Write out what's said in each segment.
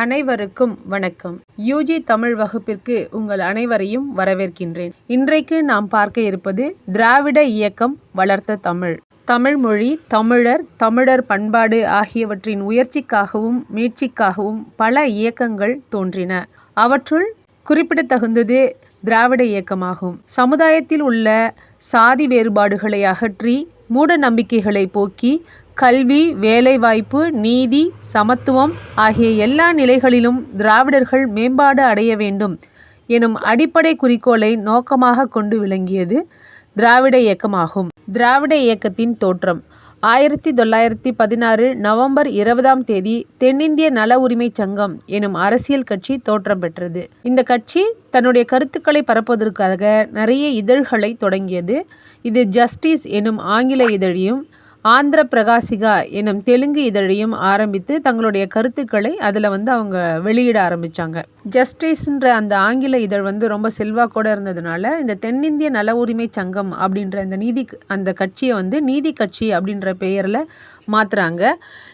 அனைவருக்கும் வணக்கம். யூஜி தமிழ் வகுப்பிற்கு உங்கள் அனைவரையும் வரவேற்கின்றேன். இன்றைக்கு நாம் பார்க்க இருப்பது திராவிட இயக்கம் வளர்த்த தமிழ். தமிழ் மொழி தமிழர் தமிழர் பண்பாடு ஆகியவற்றின் உயர்ச்சிக்காகவும் மீட்சிக்காகவும் பல இயக்கங்கள் தோன்றின. அவற்றுள் குறிப்பிடத்தகுந்தது திராவிட இயக்கமாகும். சமுதாயத்தில் உள்ள சாதி வேறுபாடுகளை அகற்றி மூட நம்பிக்கைகளை போக்கி கல்வி வேலைவாய்ப்பு நீதி சமத்துவம் ஆகிய எல்லா நிலைகளிலும் திராவிடர்கள் மேம்பாடு அடைய வேண்டும் எனும் அடிப்படை குறிக்கோளை நோக்கமாக கொண்டு விளங்கியது திராவிட இயக்கமாகும். திராவிட இயக்கத்தின் தோற்றம். ஆயிரத்தி தொள்ளாயிரத்தி பதினாறு நவம்பர் இருபதாம் தேதி தென்னிந்திய நல உரிமை சங்கம் எனும் அரசியல் கட்சி தோற்றம் பெற்றது. இந்த கட்சி தன்னுடைய கருத்துக்களை பரப்புவதற்காக நிறைய இதழ்களை தொடங்கியது. இது ஜஸ்டிஸ் எனும் ஆங்கில இதழையும் ஆந்திர பிரகாசிகா எனும் தெலுங்கு இதழையும் ஆரம்பித்து தங்களுடைய கருத்துக்களை அதில் வந்து அவங்க வெளியிட ஆரம்பித்தாங்க ஜஸ்டிஸ்ன்ற அந்த ஆங்கில இதழ் வந்து ரொம்ப செல்வாக்கோடு இருந்ததுனால இந்த தென்னிந்திய நல உரிமை சங்கம் அப்படின்ற இந்த நீதி அந்த கட்சியை வந்து நீதி கட்சி அப்படின்ற பெயரில் மாற்றுறாங்க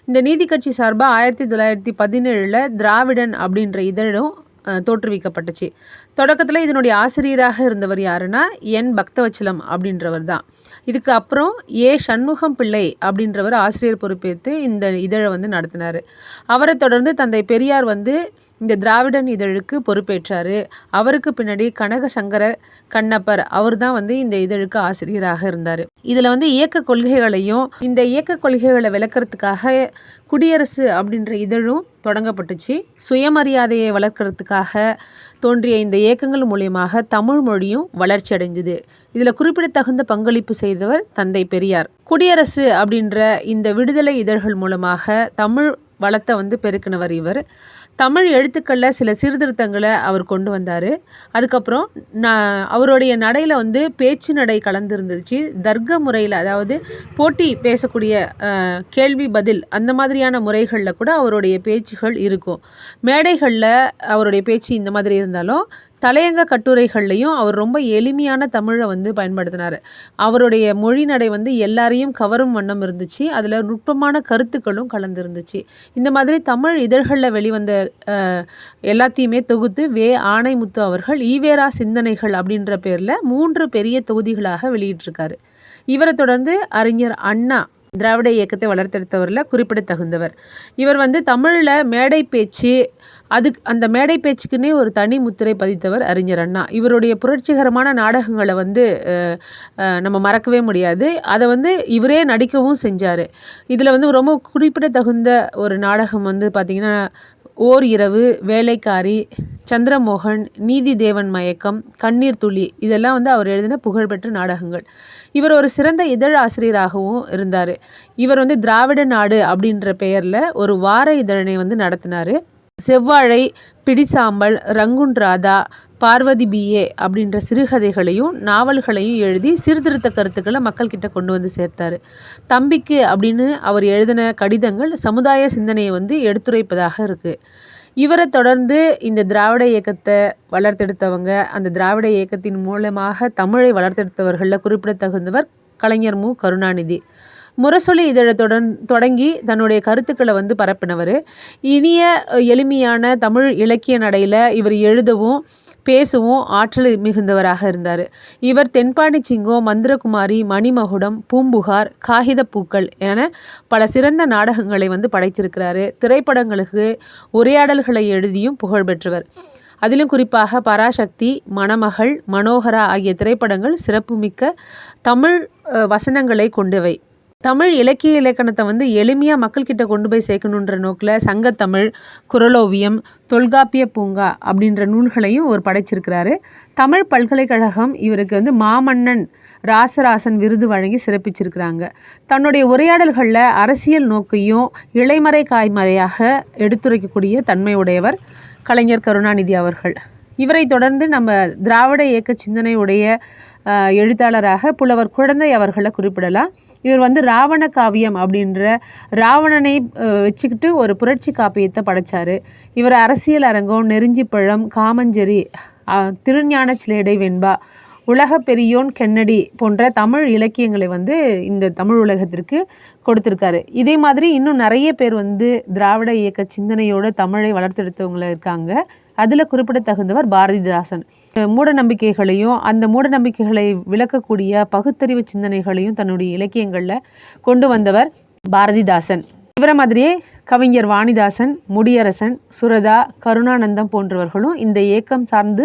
இந்த நீதி கட்சி சார்பாக ஆயிரத்தி தொள்ளாயிரத்தி பதினேழில் திராவிடன் அப்படின்ற இதழும் தோற்றுவிக்கப்பட்டுச்சு. தொடக்கத்தில் இதனுடைய ஆசிரியராக இருந்தவர் யாருன்னா என் பக்தவச்சலம் அப்படின்றவர் தான் இதுக்கு அப்புறம் ஏ சண்முகம் பிள்ளை அப்படின்றவர் ஆசிரியர் பொறுப்பேற்று இந்த இதழை வந்து நடத்தினார். அவரை தொடர்ந்து தந்தை பெரியார் வந்து இந்த திராவிடன் இதழுக்கு பொறுப்பேற்றார். அவருக்கு பின்னாடி கனக சங்கர கண்ணப்பர் அவர் தான் வந்து இந்த இதழுக்கு ஆசிரியராக இருந்தார். இதில் வந்து இயக்க கொள்கைகளையும் இந்த இயக்க கொள்கைகளை விளக்கிறதுக்காக குடியரசு அப்படின்ற இதழும் தொடங்கப்பட்டுச்சு. சுயமரியாதையை வளர்க்கறதுக்காக தோன்றிய இந்த இயக்கங்கள் மூலியமாக தமிழ் மொழியும் வளர்ச்சியடைஞ்சது இதில் குறிப்பிடத்தகுந்த பங்களிப்பு செய்தவர் தந்தை பெரியார். குடியரசு அப்படின்ற இந்த விடுதலை இதழ்கள் மூலமாக தமிழ் வளத்தை வந்து பெருக்கினவர் இவர். தமிழ் எழுத்துக்களில் சில சீர்திருத்தங்களை அவர் கொண்டு வந்தார். அதுக்கப்புறம் நான் அவருடைய நடையில் வந்து பேச்சு நடை கலந்துருந்துச்சு. தர்க்க முறையில் அதாவது போட்டி பேசக்கூடிய கேள்வி பதில் அந்த மாதிரியான முறைகளில் கூட அவருடைய பேச்சுகள் இருக்கும். மேடைகளில் அவருடைய பேச்சு இந்த மாதிரி இருந்தாலும் தலையங்க கட்டுரைகள்லையும் அவர் ரொம்ப எளிமையான தமிழை வந்து பயன்படுத்தினார். அவருடைய மொழி நடை வந்து எல்லாரையும் கவரும் வண்ணம் இருந்துச்சு. அதில் நுட்பமான கருத்துக்களும் கலந்துருந்துச்சு. இந்த மாதிரி தமிழ் இதழ்களில் வெளிவந்த எல்லாத்தையுமே தொகுத்து வே. ஆணைமுத்து அவர்கள் ஈவேரா சிந்தனைகள் அப்படின்ற பேரில் மூன்று பெரிய தொகுதிகளாக வெளியிட்டிருக்காரு. இவரை தொடர்ந்து அறிஞர் அண்ணா திராவிட இயக்கத்தை வளர்த்தெடுத்தவரில் குறிப்பிடத்தகுந்தவர். இவர் வந்து தமிழில் மேடை பேச்சு அதுக்கு அந்த மேடை பேச்சுக்குன்னே ஒரு தனி முத்திரை பதித்தவர் அறிஞர் அண்ணா. இவருடைய புரட்சிகரமான நாடகங்களை வந்து நம்ம மறக்கவே முடியாது. அதை வந்து இவரே நடிக்கவும் செஞ்சார். இதில் வந்து ரொம்ப குறிப்பிடத்தகுந்த ஒரு நாடகம் வந்து பார்த்திங்கன்னா ஓர் இரவு வேலைக்காரி சந்திரமோகன் நீதி தேவன் மயக்கம் கண்ணீர் துளி இதெல்லாம் வந்து அவர் எழுதின புகழ்பெற்ற நாடகங்கள். இவர் ஒரு சிறந்த இதழ் ஆசிரியராகவும் இருந்தார். இவர் வந்து திராவிட நாடு அப்படின்ற பெயரில் ஒரு வார இதழனை வந்து நடத்தினார். Sevvazhai Pidisambal Rangoon Radha Parvathi B A அப்படின்ற சிறுகதைகளையும் நாவல்களையும் எழுதி சீர்திருத்த கருத்துக்களை மக்கள்கிட்ட கொண்டு வந்து சேர்த்தார். தம்பிக்கு அப்படின்னு அவர் எழுதின கடிதங்கள் சமுதாய சிந்தனையை வந்து எடுத்துரைப்பதாக இருக்குது இவரை தொடர்ந்து இந்த திராவிட இயக்கத்தை வளர்த்தெடுத்தவங்க அந்த திராவிட இயக்கத்தின் மூலமாக தமிழை வளர்த்தெடுத்தவர்களில் குறிப்பிடத்தகுந்தவர் கலைஞர் மு. கருணாநிதி. முரசொலி இதழை தொடர் தொடங்கி தன்னுடைய கருத்துக்களை வந்து பரப்பினவர். இனிய எளிமையான தமிழ் இலக்கிய நடையில் இவர் எழுதவும் பேசவும் ஆற்றல் மிகுந்தவராக இருந்தார். இவர் தென்பாண்டி சிங்கோ மந்திரகுமாரி மணிமகுடம் பூம்புகார் காகிதப்பூக்கள் என பல சிறந்த நாடகங்களை வந்து படைத்திருக்கிறாரு. திரைப்படங்களுக்கு உரையாடல்களை எழுதியும் புகழ்பெற்றவர் அதிலும் குறிப்பாக பராசக்தி மணமகள் மனோகரா ஆகிய திரைப்படங்கள் சிறப்புமிக்க தமிழ் வசனங்களை கொண்டவை. தமிழ் இலக்கிய இலக்கணத்தை வந்து எளிமையாக மக்கள்கிட்ட கொண்டு போய் சேர்க்கணுன்ற நோக்கில் சங்கத்தமிழ் குரலோவியம் தொல்காப்பிய பூங்கா அப்படின்ற நூல்களையும் அவர் படைச்சிருக்கிறாரு. தமிழ் பல்கலைக்கழகம் இவருக்கு வந்து மாமன்னன் ராசராசன் விருது வழங்கி சிறப்பிச்சிருக்கிறாங்க. தன்னுடைய உரையாடல்களில் அரசியல் நோக்கையும் இளைமறை காய்மறையாக எடுத்துரைக்கக்கூடிய தன்மை உடையவர் கலைஞர் கருணாநிதி அவர்கள். இவரை தொடர்ந்து நம்ம திராவிட இயக்க சிந்தனையுடைய எழுத்தாளராக புலவர் குழந்தை அவர்களை குறிப்பிடலாம். இவர் வந்து ராவண காவியம் அப்படின்ற ராவணனை வச்சுக்கிட்டு ஒரு புரட்சி காப்பியத்தை படைச்சார். இவர் அரசியல் அரங்கம் நெருஞ்சிப்பழம் காமஞ்சேரி திருஞான சிலேடை வெண்பா உலக பெரியோன் கென்னடி போன்ற தமிழ் இலக்கியங்களை வந்து இந்த தமிழ் உலகத்திற்கு கொடுத்துருக்காரு. இதே மாதிரி இன்னும் நிறைய பேர் வந்து திராவிட இயக்க சிந்தனையோட தமிழை வளர்த்தெடுத்தவங்க இருக்காங்க. அதில் குறிப்பிடத்தகுந்தவர் பாரதிதாசன். மூட நம்பிக்கைகளையும் அந்த மூட நம்பிக்கைகளை விளக்கக்கூடிய பகுத்தறிவு சிந்தனைகளையும் தன்னுடைய இலக்கியங்களில் கொண்டு வந்தவர் பாரதிதாசன். இவரை மாதிரியே கவிஞர் வாணிதாசன் முடியரசன் சுரதா கருணானந்தம் போன்றவர்களும் இந்த இயக்கம் சார்ந்து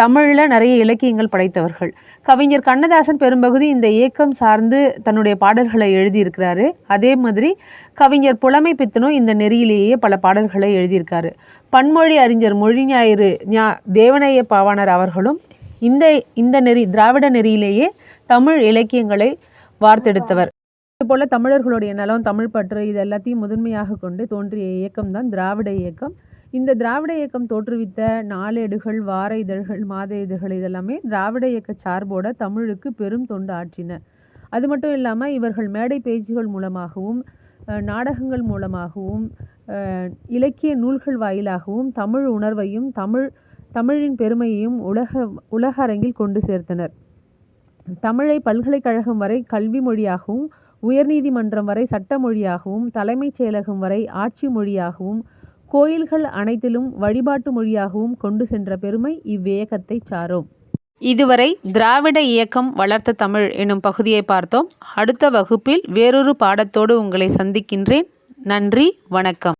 தமிழில் நிறைய இலக்கியங்கள் படைத்தவர்கள். கவிஞர் கண்ணதாசன் பெரும்பகுதி இந்த இயக்கம் சார்ந்து தன்னுடைய பாடல்களை எழுதியிருக்கிறாரு. அதே மாதிரி கவிஞர் புலமை பித்தனும் இந்த நெறியிலேயே பல பாடல்களை எழுதியிருக்காரு. பன்மொழி அறிஞர் மொழி ஞாயிறு ஞா தேவனைய பாவாணர் அவர்களும் இந்த இந்த நெறி திராவிட நெறியிலேயே தமிழ் இலக்கியங்களை வார்த்தெடுத்தவர். இதுபோல் தமிழர்களுடைய நலம் தமிழ் பற்று இது எல்லாத்தையும் முதன்மையாக கொண்டு தோன்றிய இயக்கம் தான் திராவிட இயக்கம். இந்த திராவிட இயக்கம் தோற்றுவித்த நாளேடுகள் வார இதழ்கள் மாத இதழ்கள் இதெல்லாமே திராவிட இயக்க சார்போட தமிழுக்கு பெரும் தொண்டு ஆற்றின. அது மட்டும் இல்லாமல் இவர்கள் மேடை பேச்சுகள் மூலமாகவும் நாடகங்கள் மூலமாகவும் இலக்கிய நூல்கள் வாயிலாகவும் தமிழ் உணர்வையும் தமிழ் தமிழின் பெருமையையும் உலக உலக அரங்கில் கொண்டு சேர்த்தனர். தமிழை பல்கலைக்கழகம் வரை கல்வி மொழியாகவும் உயர்நீதிமன்றம் வரை சட்ட மொழியாகவும் தலைமைச் செயலகம் வரை ஆட்சி மொழியாகவும் கோயில்கள் அனைத்திலும் வழிபாட்டு மொழியாகவும் கொண்டு சென்ற பெருமை இவ்வியக்கத்தை சாரும். இதுவரை திராவிட இயக்கம் வளர்த்த தமிழ் எனும் பகுதியை பார்த்தோம். அடுத்த வகுப்பில் வேறொரு பாடத்தோடு உங்களை சந்திக்கின்றேன். நன்றி வணக்கம்.